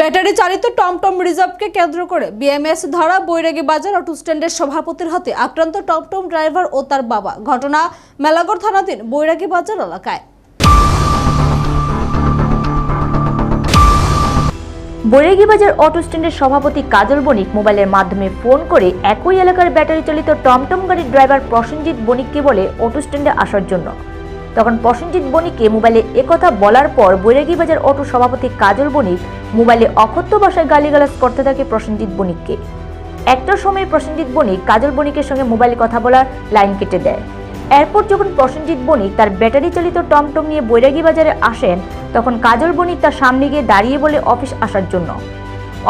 Battery চালিত টমটম রিজার্ভকে কেন্দ্র করে বিএমএস ধারা বৈরাগী বাজার অটো স্ট্যান্ডের সভাপতির হাতে আক্রান্ত টমটম ড্রাইভার ও তার বাবা। ঘটনা মেলাগড় থানাধীন বৈরাগী বাজার এলাকায়। বৈরাগী বাজার অটো স্ট্যান্ডের সভাপতি কাজল বণিক মোবাইলের মাধ্যমে ফোন করে একই এলাকার ব্যাটারি চালিত টমটম গাড়ির ড্রাইভার প্রসেনজিৎ বণিককে বলে অটো স্ট্যান্ডে আসার জন্য। তখন প্রসেনজিৎ বণিককে মোবাইলে একথা বলার পর বৈরাগী বাজার অটো সভাপতি কাজল বণিক মোবাইলে অকথ্য ভাষায় গালিগালাজ করতে থাকে প্রসেনজিৎ বণিককে। একটার সময় প্রসেনজিৎ বণিক কাজল বণিকের সঙ্গে মোবাইলে কথা বলার লাইন কেটে দেয়। এরপর যখন প্রসেনজিৎ বণিক তার ব্যাটারি চালিত টমটম নিয়ে বৈরাগী বাজারে আসেন, তখন কাজল বণিক তার সামনে গিয়ে দাঁড়িয়ে বলে অফিস আসার জন্য।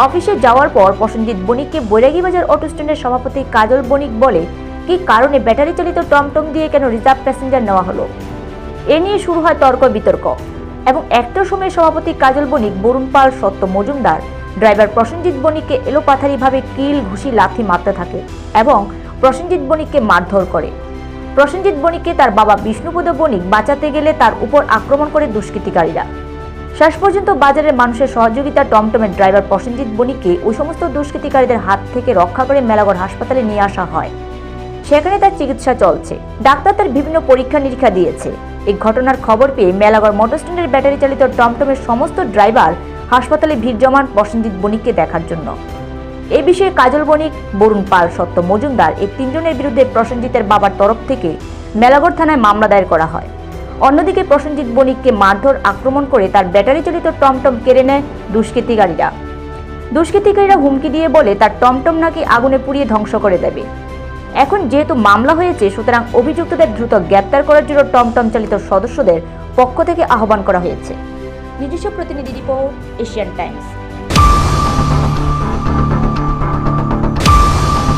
অফিসে যাওয়ার পর প্রসেনজিৎ বণিককে বৈরাগী বাজার অটো স্ট্যান্ডের সভাপতি কাজল বণিক বলে, কি কারণে ব্যাটারি চালিত টমটম দিয়ে কেন রিজার্ভ প্যাসেঞ্জার নেওয়া হলো? এ নিয়ে শুরু হয় তর্ক বিতর্ক। এবং একটা সময় সভাপতি কাজল বণিক, বরুণ পাল, সত্য মজুমদার। ড্রাইভার প্রসেনজিৎ বণিককে এলোপাথারিভাবে কিল, ঘুষি, লাথি মারতে থাকে এবং প্রসেনজিৎ বণিককে মারধর করে। প্রসেনজিৎ বণিককে তার বাবা বিষ্ণুপদ বণিক বাঁচাতে গেলে তার উপর আক্রমণ করে দুষ্কৃতিকারীরা। শেষ পর্যন্ত বাজারের মানুষের সহযোগিতা টমটমের ড্রাইভার প্রসেনজিৎ বণিককে ওই সমস্ত দুষ্কৃতিকারীদের হাত থেকে রক্ষা করে মেলাগড় হাসপাতালে নিয়ে আসা হয়। সেখানে তার চিকিৎসা চলছে। ডাক্তার তার বিভিন্ন পরীক্ষা নিরীক্ষা দিয়েছে। এই ঘটনার খবর পেয়ে মেলাগড় মোটর স্ট্যান্ডের ব্যাটারি চালিত টমটমের সমস্ত ড্রাইভার হাসপাতালে ভিড় জমান প্রসেনজিৎ বণিককে দেখার জন্য। এ বিষয়ে কাজল বণিক, বরুণ পাল, সত্য মজুমদার এই তিনজনের বিরুদ্ধে প্রসেনজিতের বাবার তরফ থেকে মেলাগড় থানায় মামলা দায়ের করা হয়। অন্যদিকে প্রসেনজিৎ বণিককে মারধর, আক্রমণ করে তার ব্যাটারি চালিত টমটম কেড়ে নেয় দুষ্কৃতিকারীরা। দুষ্কৃতিকারীরা হুমকি দিয়ে বলে, তার টমটম নাকি আগুনে পুড়িয়ে ধ্বংস করে দেবে। এখন যেহেতু মামলা হয়েছে, সুতরাং অভিযুক্তদের দ্রুত গ্রেপ্তার করার জন্য টমটম চালিত সদস্যদের পক্ষ থেকে আহ্বান করা হয়েছে। নিজস্ব প্রতিনিধি রিপোর্ট, এশিয়ান টাইমস।